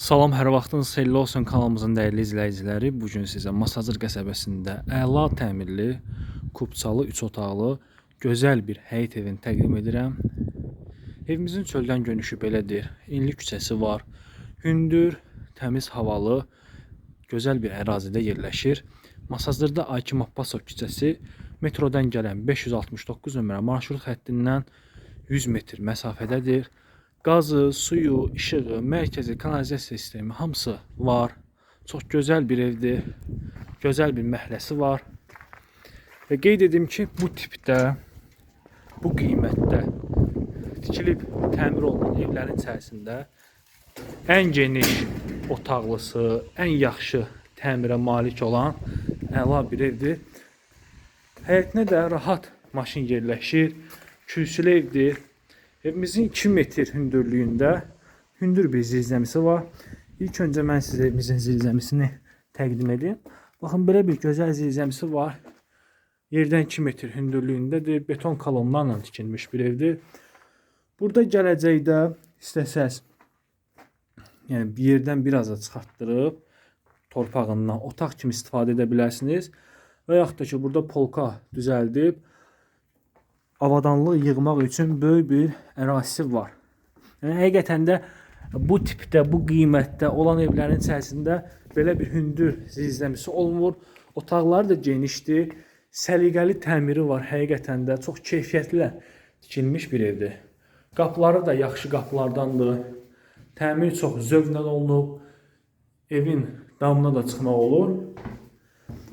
Salam, hər vaxtınız xeyirli olsun kanalımızın dəyərli izləyiciləri. Bu gün sizə Masazır qəsəbəsində əla təmirli, kubçalı, 3 otaqlı, gözəl bir həyət evini təqdim edirəm. Evimizin çöldən görünüşü belədir. İnli küçəsi var. Hündür, təmiz havalı, gözəl bir ərazidə yerləşir. Masazırda Akim Abbasov küçəsi metrodan gələn 569 nömrə marşrut xəttindən 100 metr məsafədədir. Qazı, suyu, işığı, mərkəzi kanalizasiya sistemi hamısı var. Çox gözəl bir evdir. Gözəl bir məhəlləsi var. Və qeyd edim ki, bu tipdə, bu qiymətdə tikilib təmir olunan evlərin içərisində ən geniş otaqlısı, ən yaxşı təmirə malik olan əla bir evdir. Həyətinə də rahat maşın yerləşir. Kürsülü evdir. Evimizin 2 metr hündürlüyündə hündür bir zirzəmisi var. İlk öncə mən sizə evimizin zirzəmisini təqdim edeyim. Baxın belə bir gözəl zirzəmisi var. Yerdən 2 metr hündürlüyündədir. Beton kolonlarla tikilmiş bir evdir. Burada gələcəkdə istəsəz yəni bir yerdən biraz da çıxartdırıb torpağından otaq kimi istifadə edə bilərsiniz. Və yaxud da ki, burada polka düzəldib avadanlıq yığmaq üçün böyük bir ərazisi var. Yəni həqiqətən də bu tipdə, bu qiymətdə olan evlərin içərisində belə bir hündür zirzəmisi olmur. Otaqları da genişdir. Səliqəli təmiri var həqiqətən də çox keyfiyyətli tikilmiş bir evdir. Qapıları da yaxşı qapılardandır. Təmir çox zövqlə olunub. Evin damına da çıxmaq olur.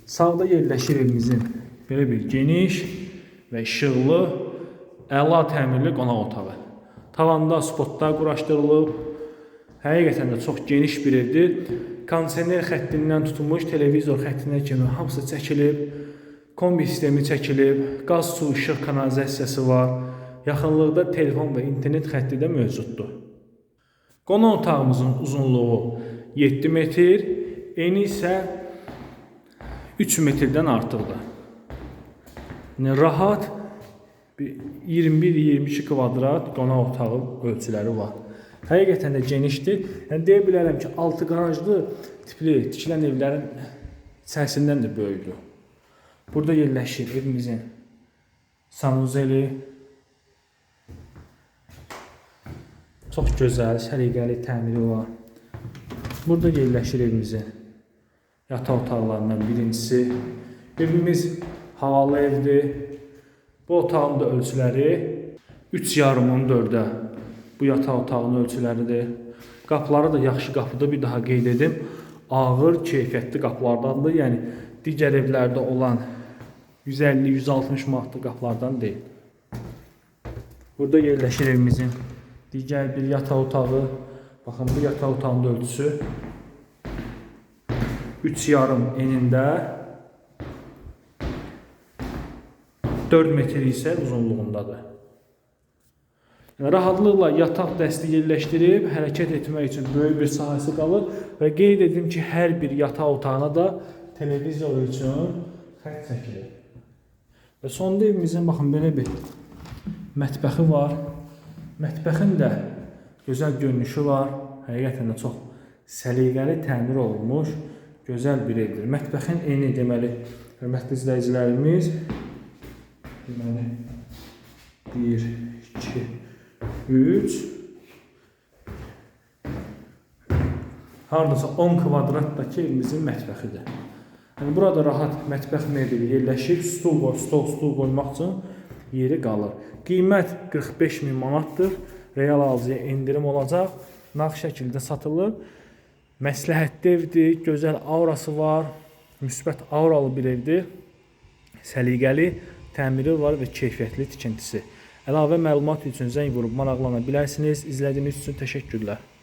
Sağda yerləşir evimizin belə bir geniş və işıqlı, əla təmirli qonaq otağı. Tavanda spotlar quraşdırılıb. Həqiqətən də çox geniş bir evdir. Kondisioner xəttindən tutulmuş televizor xəttinə kimi hamısı çəkilib. Kombi sistemi çəkilib. Qaz, su, işıq kanalizasiyası var. Yaxınlıqda telefon və internet xətti də mövcuddur. Qonaq otağımızın uzunluğu 7 metr, eni isə 3 metrdən artıqdır. Yəni rahat bir 21-22 kvadrat qonaq otağı ölçüləri var. Həqiqətən də genişdir. Yəni deyə bilərəm ki, 6 qarajlı tipli tikilən evlərin içərisindən də böyükdür. Burada yerləşir evimizin sanuzeli. Çox gözəl, səliqəli təmiri var. Burada yerləşir evimizin yataq otaqlarından birincisi. Evimiz havalı evdir. Bu otağın da ölçüləri 3 yarımın 4-ə. Bu yataq otağının ölçüləridir. Qapıları da yaxşı qapıdır. Bir daha qeyd edim. Ağır, keyfiyyətli qapılardandır. Yəni digər evlərdə olan 150-160 manatlıq qapılardan deyil. Burada yerləşir evimizin digər bir yataq otağı. Baxın bu yataq otağının ölçüsü 3 yarım enində 4 metr isə uzunluğundadır. Yəni, rahatlıqla yataq dəsti yerləşdirib hərəkət etmək üçün böyük bir sahəsi qalır və qeyd edim ki, hər bir yataq otağına da televizor üçün xətt çəkilir. Və sonda evimizin baxın belə bir mətbəxi var. Mətbəxin də gözəl görünüşü var. Həqiqətən də çox səliqəli təmir olunmuş gözəl bir evdir. Mətbəxin eni deməli, hörmətli izləyicilərimiz deməli 1 2 3 hardasa 10 kvadratdakı evimizin mətbəxidir. Yəni burada rahat mətbəx mebeli yerləşir, stul var, stol, stul qoymaq üçün yeri qalır. Qiymət 45 min manatdır. Real alıcıya endirim olacaq. Nağd şəkildə satılır. Məsləhətli evdir, gözəl aurası var, müsbət auralı bir evdir. Səliqəli təmiri var və keyfiyyətli tikintisi. Əlavə məlumat üçün zəng vurub maraqlana bilərsiniz. İzlədiyiniz üçün təşəkkürlər.